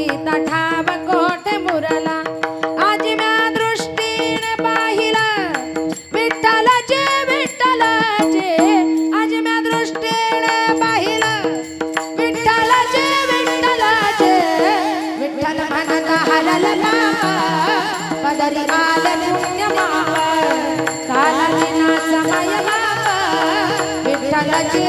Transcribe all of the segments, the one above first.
पुरीता ठाव मुरला. आज म्या दृष्टीने पाहिलं विठ्ठलाचे विठ्ठलाचे. आज म्या दृष्टीने पाहिलं विठ्ठलाचे विठ्ठलाचे. विठ्ठल म्हणत पदरी पुण्य काला विठ्ठलाचे.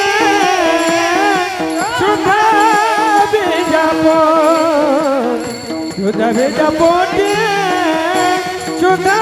Chuta vida ponte, chuta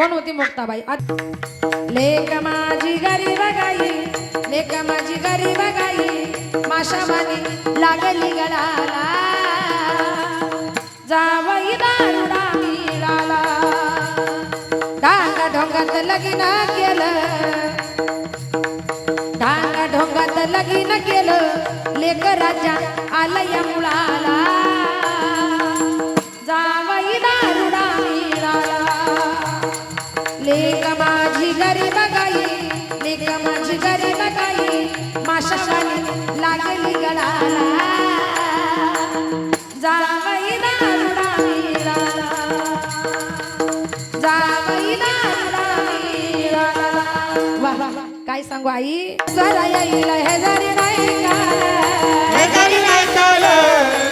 कोण होती मुक्ताबाई? लेख माझी गरीब गाई लेख माझी गरीब गाई माशावानी लागली गळाला जावई दारुडा मिळाला डांग ढोंगात लगीन केलं. डांग ढोंगात लगीन केलं. लेख राजा आलया मुळाला लेक माझी गरीब गाई लेक माझी गरीब गाई माशाशाने लागली गळाला जावई दारुडा जावई दारुडा काय सांगू आई? सर येईल हे जरी नाही का? हे जरी नाही चालत,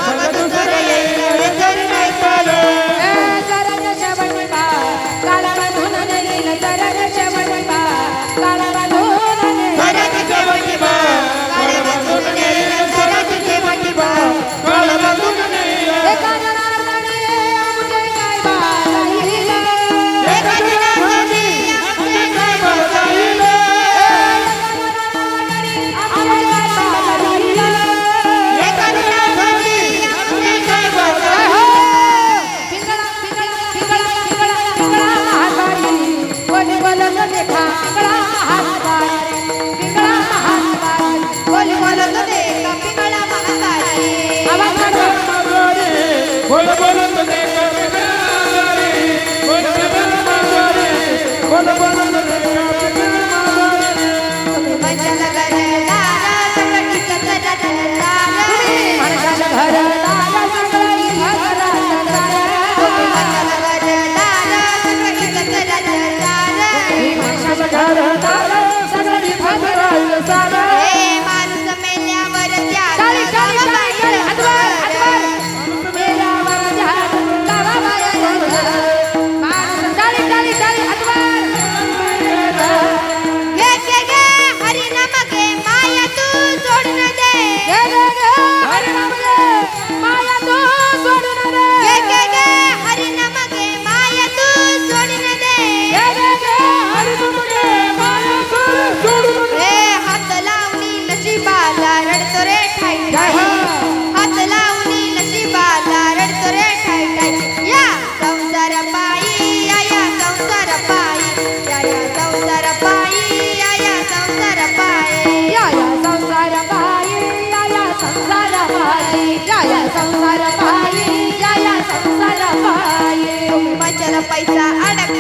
paisa anak